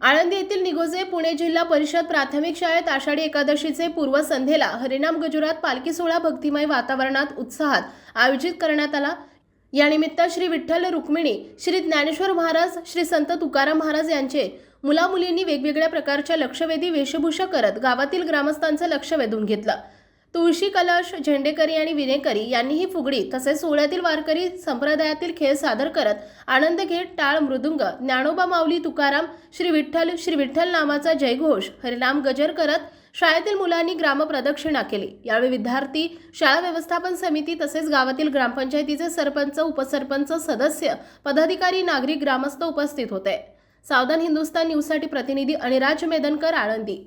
आळंदी येथील निगोजे पुणे जिल्हा परिषद प्राथमिक शाळेत आषाढी एकादशीचे पूर्वसंध्येला हरिनाम गजुरात पालखी सोहळा भक्तिमय वातावरणात उत्साहात आयोजित करण्यात आला. यानिमित्त श्री विठ्ठल रुक्मिणी श्री ज्ञानेश्वर महाराज श्री संत तुकाराम महाराज यांचे मुलामुलींनी वेगवेगळ्या प्रकारच्या लक्षवेधी वेशभूषा करत गावातील ग्रामस्थांचं लक्ष वेधून घेतलं. तुळशी कलश झेंडेकरी आणि विनेकरी यांनीही फुगडी तसेच सोहळ्यातील वारकरी संप्रदायातील खेळ सादर करत आनंद घेत टाळ मृदुंग ज्ञानोबा माऊली तुकाराम श्री विठ्ठल श्री विठ्ठल नामाचा जयघोष हरिनाम गजर करत शाळेतील मुलांनी ग्रामप्रदक्षिणा केली. यावेळी विद्यार्थी शाळा व्यवस्थापन समिती तसेच गावातील ग्रामपंचायतीचे सरपंच उपसरपंच सदस्य पदाधिकारी नागरिक ग्रामस्थ उपस्थित होते. सावधान हिंदुस्तान न्यूजसाठी प्रतिनिधी अनिराज मेदनकर आळंदी.